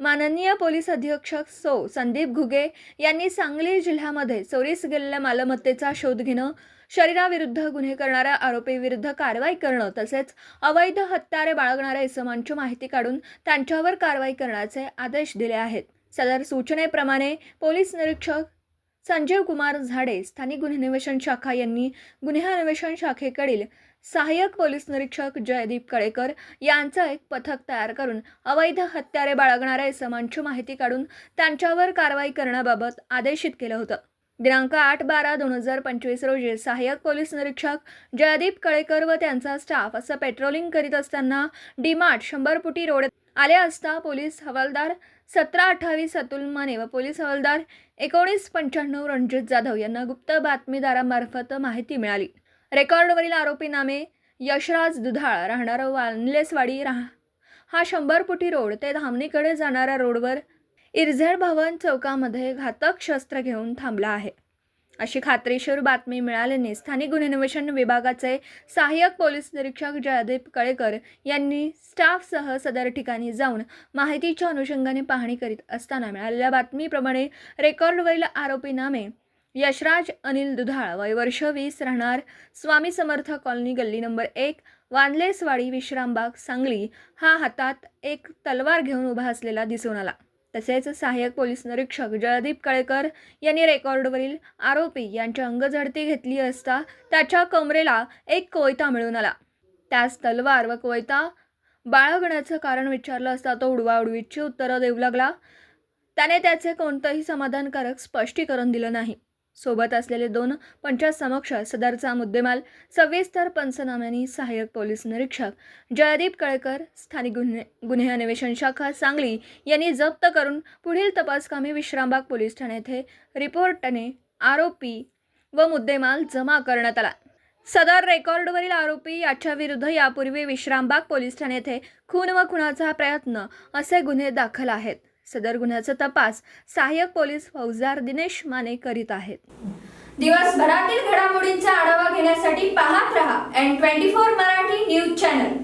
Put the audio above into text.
माननीय पोलीस अधीक्षक सौ संदीप घुगे यांनी सांगली जिल्ह्यामध्ये चोरीस गेलेल्या मालमत्तेचा शोध घेणं शरीराविरुद्ध गुन्हे करणाऱ्या आरोपीविरुद्ध कारवाई करणं तसेच अवैध हत्यारे बाळगणाऱ्या इसमांची माहिती काढून त्यांच्यावर कारवाई करण्याचे आदेश दिले आहेत. सदर सूचनेप्रमाणे पोलीस निरीक्षक संजीव कुमार झाडे स्थानिक गुन्हे अन्वेषण शाखा यांनी गुन्हे अन्वेषण शाखेकडील सहाय्यक पोलीस निरीक्षक जयदीप कळेकर यांचं एक पथक तयार करून अवैध हत्यारे बाळगणाऱ्या इसमांची माहिती काढून त्यांच्यावर कारवाई करण्याबाबत आदेशित केलं होतं. दिनांक आठ बारा दोन हजार पंचवीस रोजी सहाय्यक पोलीस निरीक्षक जयदीप कळेकर व त्यांचा स्टाफ असं पेट्रोलिंग करीत असताना डीमार्ट शंभर फुटी रोड आले असता पोलीस हवालदार सतरा अठ्ठावीस अतुल माने व पोलीस हवालदार एकोणीस पंच्याण्णव रणजित जाधव यांना गुप्त बातमीदारामार्फत माहिती मिळाली. रेकॉर्डवरील आरोपी नामे यशराज दुधाळ राहणारं वानलेसवाडी राह हा शंभर फुटी रोड ते धामणीकडे जाणाऱ्या रोडवर इरझेड भवन चौकामध्ये घातक शस्त्र घेऊन थांबला आहे. अशी खात्रीशीर बातमी मिळाल्याने स्थानिक गुन्हे अन्वेषण विभागाचे सहाय्यक पोलीस निरीक्षक जयदीप कळेकर यांनी स्टाफसह सदर ठिकाणी जाऊन माहितीच्या अनुषंगाने पाहणी करीत असताना मिळालेल्या बातमीप्रमाणे रेकॉर्डवरील आरोपी नामे यशराज अनिल दुधाळ वय वर्ष वीस राहणार स्वामी समर्थ कॉलनी गल्ली नंबर एक वानलेसवाडी विश्रामबाग सांगली. हा हातात एक तलवार घेऊन उभा असलेला दिसून आला. तसेच सहाय्यक पोलीस निरीक्षक जयदीप कळेकर यांनी रेकॉर्डवरील आरोपी यांची अंगझडती घेतली असता त्याच्या कमरेला एक कोयता मिळून आला. त्यास तलवार व कोयता बाळगण्याचं कारण विचारलं असता तो उडवाउडवीची उत्तरं देऊ लागला. त्याने त्याचे कोणतंही समाधानकारक स्पष्टीकरण दिलं नाही. सोबत असलेले दोन पंचासमक्ष सदरचा मुद्देमाल सविस्तर पंचनाम्यांनी सहाय्यक पोलीस निरीक्षक जयदीप कळकर स्थानिक गुन्हे गुन्हे अन्वेषण शाखा सांगली यांनी जप्त करून पुढील तपासकामी विश्रामबाग पोलीस ठाणे येथे रिपोर्टने आरोपी व मुद्देमाल जमा करण्यात आला. सदर रेकॉर्डवरील आरोपी याच्या विरुद्ध यापूर्वी विश्रामबाग पोलीस ठाणे येथे खून व खुनाचा प्रयत्न असे गुन्हे दाखल आहेत. सदर गुन्ह्याचा तपास सहाय्यक पोलीस फौजदार दिनेश माने करीत आहेत. दिवसभरातील घडामोडींचा आढावा घेण्यासाठी पाहत रहा N twenty four Marathi news channel.